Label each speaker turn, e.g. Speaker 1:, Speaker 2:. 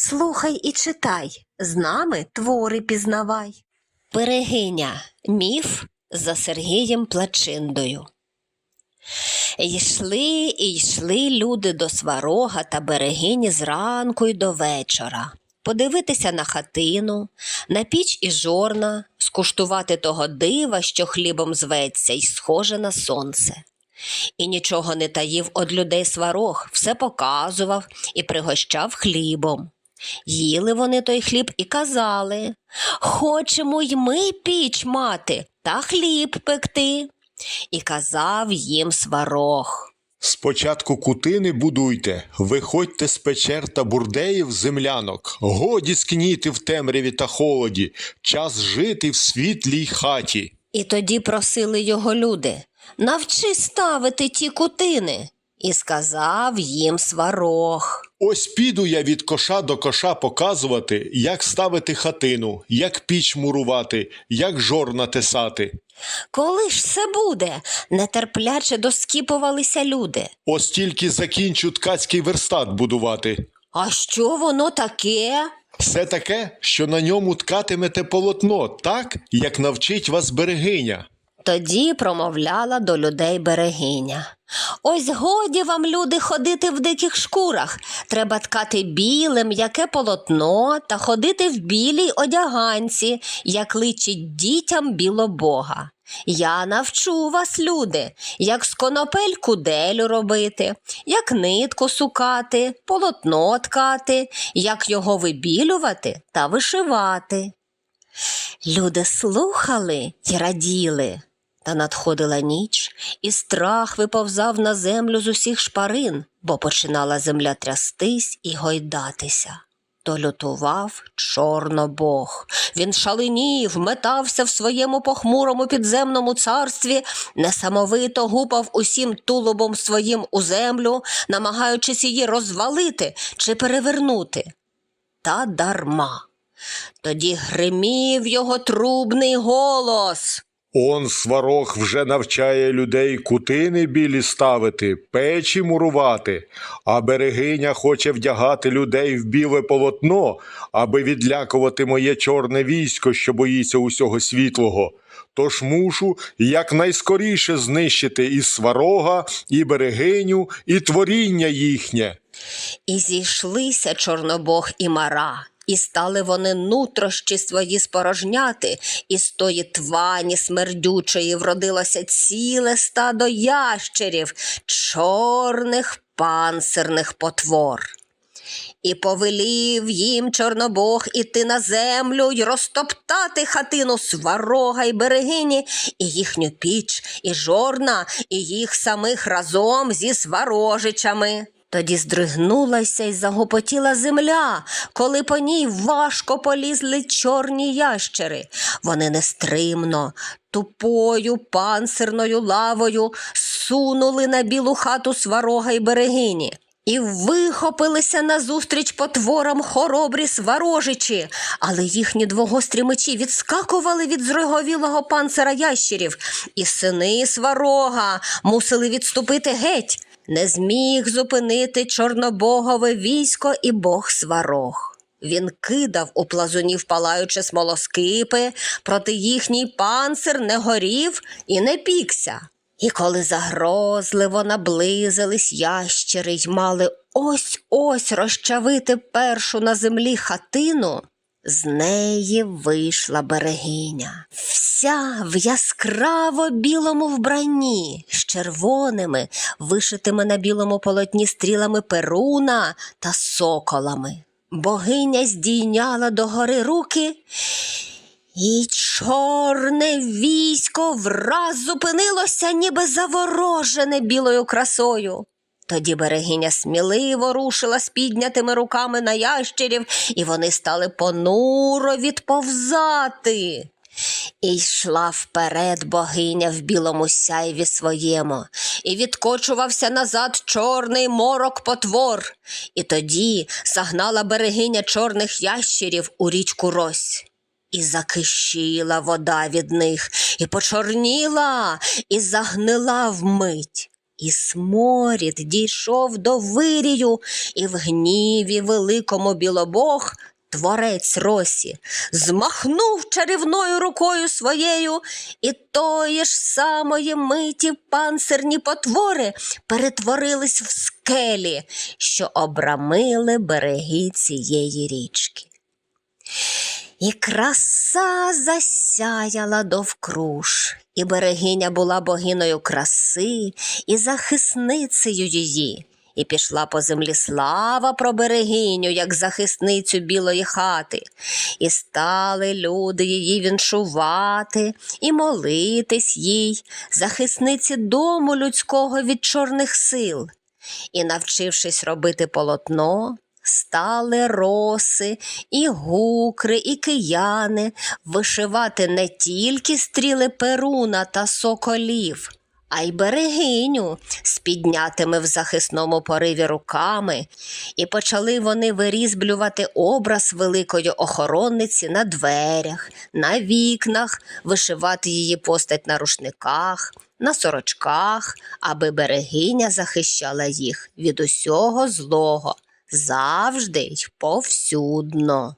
Speaker 1: Слухай і читай, з нами твори пізнавай. Берегиня. Міф за Сергієм Плачиндою. Йшли і йшли люди до сварога та берегині зранку й до вечора. Подивитися на хатину, на піч і жорна, скуштувати того дива, що хлібом зветься, й схоже на сонце. І нічого не таїв од людей сварог, все показував і пригощав хлібом. Їли вони той хліб і казали Хочемо й ми піч мати та хліб пекти. І казав їм сварог.
Speaker 2: Спочатку кутини будуйте, виходьте з печер та бурдеїв землянок, годі скніти в темряві та холоді, час жити в світлій хаті.
Speaker 1: І тоді просили його люди навчи ставити ті кутини. І сказав їм сварог.
Speaker 2: Ось піду я від коша до коша показувати, як ставити хатину, як піч мурувати, як жорна тесати.
Speaker 1: Коли ж це буде? нетерпляче доскіпувалися люди.
Speaker 2: Ось тільки закінчу ткацький верстат будувати.
Speaker 1: А що воно таке?
Speaker 2: Все таке, що на ньому ткатимете полотно, так, як навчить вас берегиня.
Speaker 1: Тоді промовляла до людей берегиня. Ось годі вам, люди, ходити в диких шкурах. Треба ткати біле, м'яке полотно та ходити в білій одяганці, як личить дітям білобога. Я навчу вас, люди, як з конопель куделю робити, як нитку сукати, полотно ткати, як його вибілювати та вишивати. Люди слухали й раділи. Та надходила ніч, і страх виповзав на землю з усіх шпарин, бо починала земля трястись і гойдатися. То лютував чорнобог. Він шаленів, метався в своєму похмурому підземному царстві, несамовито гупав усім тулубом своїм у землю, намагаючись її розвалити чи перевернути. Та дарма. Тоді гримів його трубний голос.
Speaker 2: Он сварог вже навчає людей кутини білі ставити, печі мурувати, а берегиня хоче вдягати людей в біле полотно, аби відлякувати моє чорне військо, що боїться усього світлого. Тож мушу якнайскоріше знищити і сварога, і берегиню, і творіння їхнє.
Speaker 1: І зійшлися Чорнобог і Мара, і стали вони нутрощі свої спорожняти, і з тої твані смердючої вродилося ціле стадо ящерів, чорних панцирних потвор. І повелів їм Чорнобог іти на землю й розтоптати хатину сварога й берегині, і їхню піч, і жорна, і їх самих разом зі сварожичами. Тоді здригнулася й загопотіла земля, коли по ній важко полізли чорні ящери. Вони нестримно, тупою панцирною лавою сунули на білу хату сварога й берегині. І вихопилися назустріч потворам хоробрі сварожичі, але їхні двогострі мечі відскакували від зроговілого панцира ящерів, і сини сварога мусили відступити геть. Не зміг зупинити чорнобогове військо і бог сварог. Він кидав у плазунів палаючи смолоскипи, проти їхній панцир не горів і не пікся. І коли загрозливо наблизились ящери й мали ось ось розчавити першу на землі хатину, з неї вийшла берегиня, вся в яскраво білому вбранні, з червоними, вишитими на білому полотні стрілами перуна та соколами. Богиня здійняла догори руки, і чорне військо враз зупинилося, ніби заворожене білою красою. Тоді берегиня сміливо рушила з піднятими руками на ящерів, і вони стали понуро відповзати. І йшла вперед богиня в білому сяйві своєму, і відкочувався назад чорний морок потвор. І тоді загнала берегиня чорних ящерів у річку Рось. І закищила вода від них, і почорніла, і загнила вмить. І сморід дійшов до вирію, і в гніві великому білобог творець росі змахнув чарівною рукою своєю, і тої ж самої миті панцирні потвори перетворились в скелі, що обрамили береги цієї річки. І краса засяяла довкруж, і берегиня була богиною краси і захисницею її. І пішла по землі слава про берегиню, як захисницю білої хати, і стали люди її віншувати і молитись їй, захисниці дому людського від чорних сил. І, навчившись робити полотно, стали роси, і гукри, і кияни вишивати не тільки стріли перуна та соколів, а й берегиню з піднятими в захисному пориві руками, і почали вони вирізблювати образ великої охоронниці на дверях, на вікнах, вишивати її постать на рушниках, на сорочках, аби берегиня захищала їх від усього злого завжди й повсюдно.